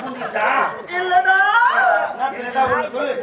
பூந்துச்சா இல்லடா. சொல்லு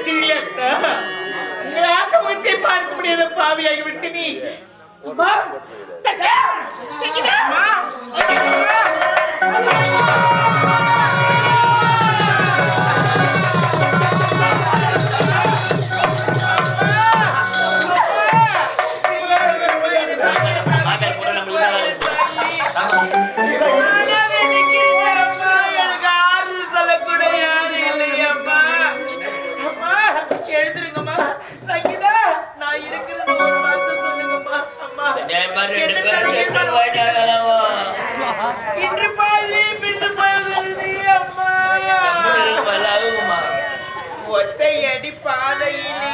விட்டீர்களே அண்ணா உங்கள் ஆசமுகத்தை பார்க்க முடியாத பாவியாகி விட்டு. நீ உமா சக்கா சக்கிதா விட்டு போயிட்டாங்களோ இன்று பாதி பிந்து போயிருந்தது அம்மா. ஒத்தை அடி பாதையிலே.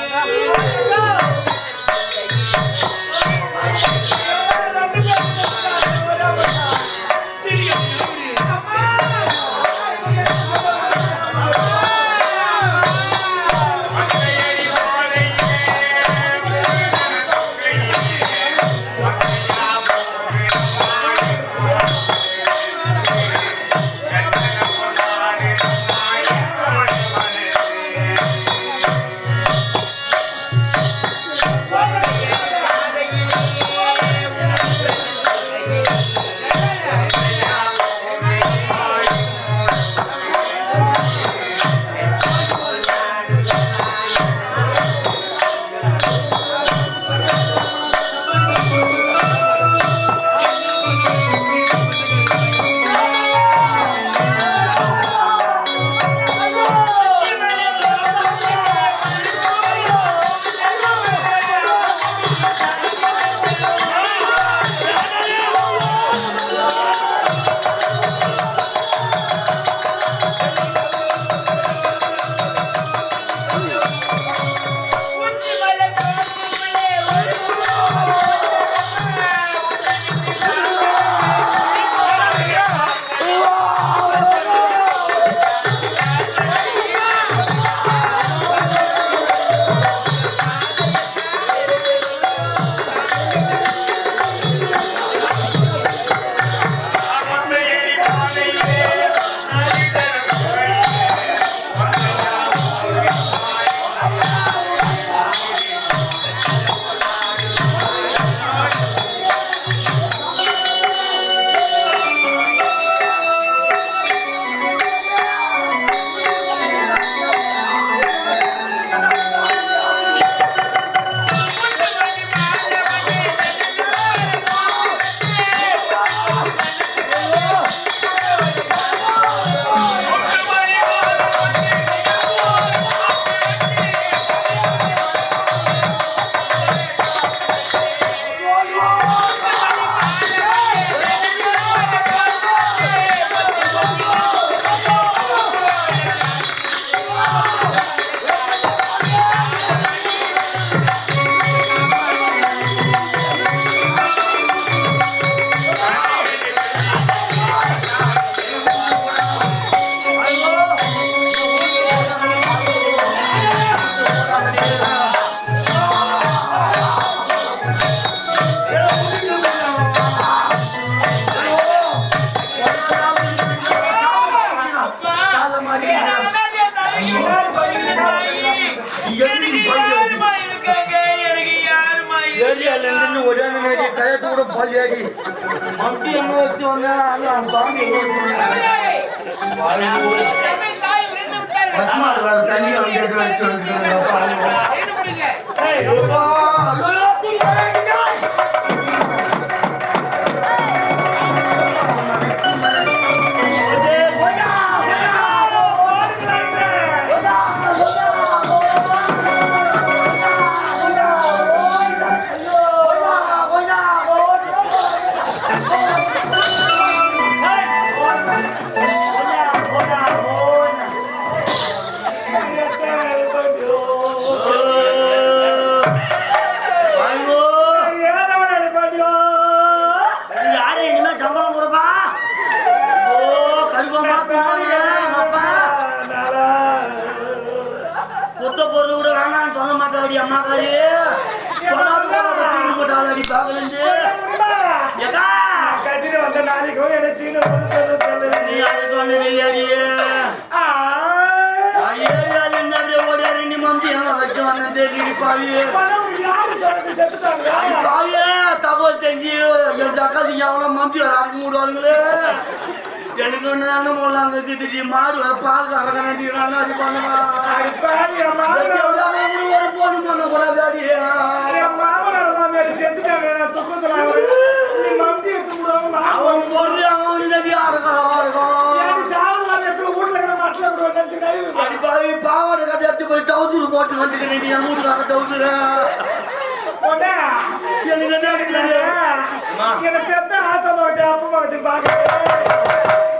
பல்லியாடி மம்பி எங்க வச்சு வந்தேன் பாம்பு எங்க வச்சு வந்தேன் தண்ணியை வந்து எடுத்து வச்சு. ஏக்கா கட்டிட்டு வந்த நாளைக்கும் என்ன சீன நீ அது சொன்னது இல்லையாடி ஏரியால இருந்து அப்படியே ஓடியாரு நீ மந்தி எங்க வச்சு வந்தேன் தெரியல பாவி யாரு சொல்றது செத்துட்டாங்க அடி பாவியே தகவல் தெரிஞ்சு என் தக்காசி எவ்வளோ மந்தி வர அடக்க மூடுவாங்களே எனக்கு ஒன்று தானே போல அங்கே இருக்குது மாடு வர பால் கறக்கணும் அது பண்ணுவான் அடிப்பாரு என் மாமனார் ஒரு போன் பண்ணக்கூடாது அடி என் மாமனார் மாமியார் செத்துட்டாங்க. நான் துக்கத்துல நீ மம்பி எடுத்து விடுவாங்க அவன் பொருள் அவன் தடி ஆடுக்கான் ஆடுக்கான் சாவலாம் இடத்துல வீட்டுல இருக்கிற மாட்டில கூட நினைச்சுக்கிட்டே அடி பாவி பாவாடை கட்டி எடுத்து போய் டவுசர் போட்டு வந்துக்கிறேன் நீ என் வீட்டுக்கார டவுசர் பொண்ணே. எனக்கு என்ன. எனக்கு பெத்த மகத்தை பார்க்க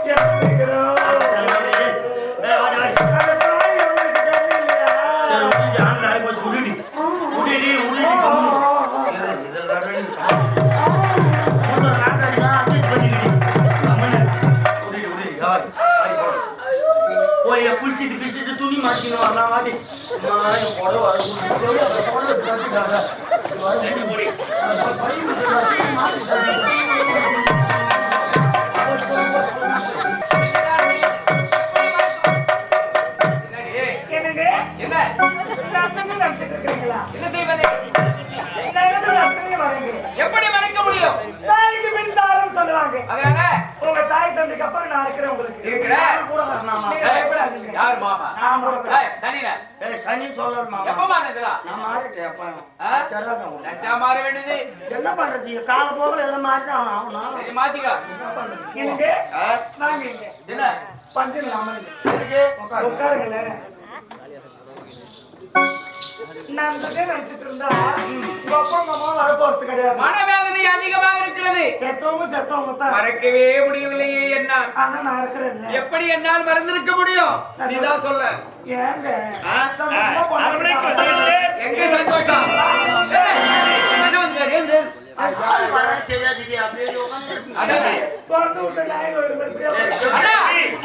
லட்சா மாற வேண்டியது. என்ன பண்றது? கால போகல எல்லாம் மாறிதான் ஆகணும். சரி மாத்திக்கோ. என்ன பண்றது? எனக்கு என்ன? பஞ்சன் உட்காருங்களேன் நான் day நினைச்சிட்டு இருந்தா உங்க அப்பா அம்மா வர போறது கிடையாது. மனவேதனை அதிகமாக இருக்கிறது. செத்தவங்க செத்தவங்க தான். மறக்கவே முடியவில்லையே என்னால். ஆனா நான் இருக்கிறேன். எப்படி என்னால் மறந்திருக்க முடியும்? நீதான் சொல்ல. ஏங்க. எங்க சந்தோஷம்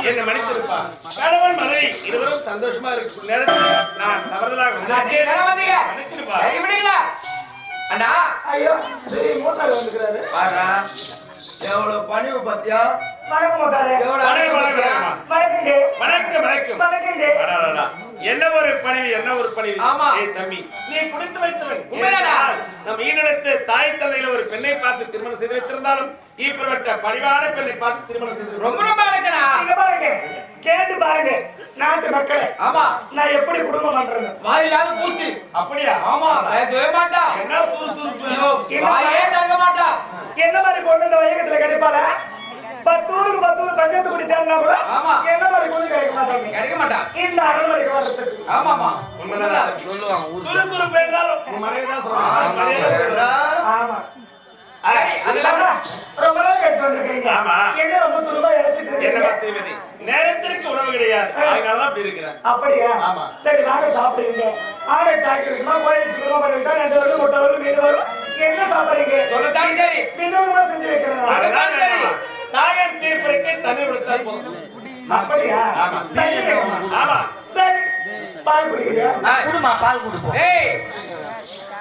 என்ன மனைவி இருவரும் சந்தோஷமா இருக்கும் நேரத்தில் நான் தவறுதலாக விடுங்களா. அண்ணா. ஐயோ மூத்தாரு வந்துக்கிறாரு. எவ்வளவு பணிவு பத்தியா? வணக்கம் மூத்தாரு எவ்வளவு வணக்கம், அழகு வணக்கம், பாத்தியா? என்ன ஒரு பணிவு என்ன ஒரு பணிவு? ஆமா. தம்பி நீ குடித்து வைத்தவன். உண்மைதானா? ஏனென்றால், நம் ஈனிடத்து தாய் தந்தையில ஒரு பெண்ணை பார்த்து திருமணம் செய்து வைத்திருந்தாலும் ஈப்பவற்ற பணிவான பெண்ணை பார்த்து திருமணம் செய்து ரொம்ப ரொம்ப பாருங்க. கேட்டு பாருங்க. நாட்டு மக்களே. ஆமா. நான் எப்படி குடும்பம் பண்றது? வாயில்லாத பூச்சி. அப்படியா? ஆமா. பேசவே மாட்டா. என்ன சுறுசுறுப்பு? வாயே திறக்க மாட்டா. என்ன மாதிரி பொண்ணு இந்த வையகத்துல கிடைப்பால பத்து ஊருக்கு பத்து ஊர் பஞ்சாயத்து குடி தேடினா கூட ஆமா. என்ன மாதிரி பொண்ணு கிடைக்க மாட்டாங்க கிடைக்க மாட்டா. இந்த அரண்மனைக்கு வர்றதுக்கு. ஆமாமா உண்மைதான்? சுறுசுறுப்பு என்றாலும் மனைவி தான் சொல்றாங்க ஆமா. ஆமா. நேரத்திற்கு உணவு கிடையாது. அதனாலதான் அப்படி இருக்கிறேன். அப்படியா? ஆமா. சரி வாங்க சாப்பிடுங்க. ஆடை சாக்கி இருக்குமா? கோயில் சிக்கனமா பண்ணிட்டா ரெண்டு வரும் முட்டை வரும் மீன் வரும். என்ன சாப்பிடுறீங்க? சொல்லத்தானே சரி. விதவிதமா செஞ்சு வைக்கிறேன். தாயன் தீர்ப்பிற்கு தண்ணி கொடுத்தால் போதும். அப்படியா? ஆமா. தண்ணி வேணுமா? ஆமா. சரி. பால் குடிக்கிறியா? குடுமா பால் கொடுப்போம். ஏய்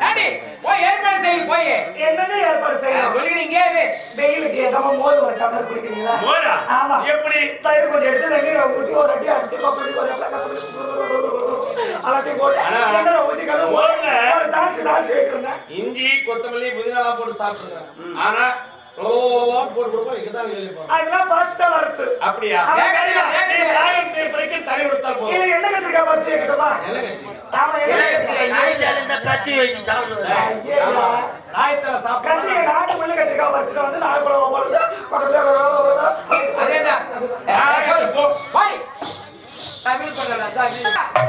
டாடி போய் ஏற்பாடு செய்யுங்க போய். என்னங்க ஏற்பாடு செய்யணும் சொல்லிக்கிட்டு இங்கே இரு. வெயிலுக்கு ஏதாம மோர் ஒரு டம்ளர் குடிக்கிறீங்களா? மோரா? ஆமா. எப்படி? தயிர் கொஞ்சம் எடுத்து தண்ணி ஊற்றி ஒரு அடி அடிச்சு ஒரு எல்லாத்தையும் போட்டு எண்ணெய் ஊத்தி போடல. ஒரு தாளிச்சு தாளிச்சு வைக்கிறேன். இஞ்சி கொத்தமல்லி புதினாலாம் போட்டு சாப்பிட்டுருக்கேன். ஆனா அதெல்லாம் பாஸ்டா வறுத்து அப்படியா தனி போதும் வச்சு நாட்டு முள்ளு பறிச்சுட்டு வந்து நாய் பழம் போடுறது அதேதான் தமிழ் பண்ணலாம் தமிழ்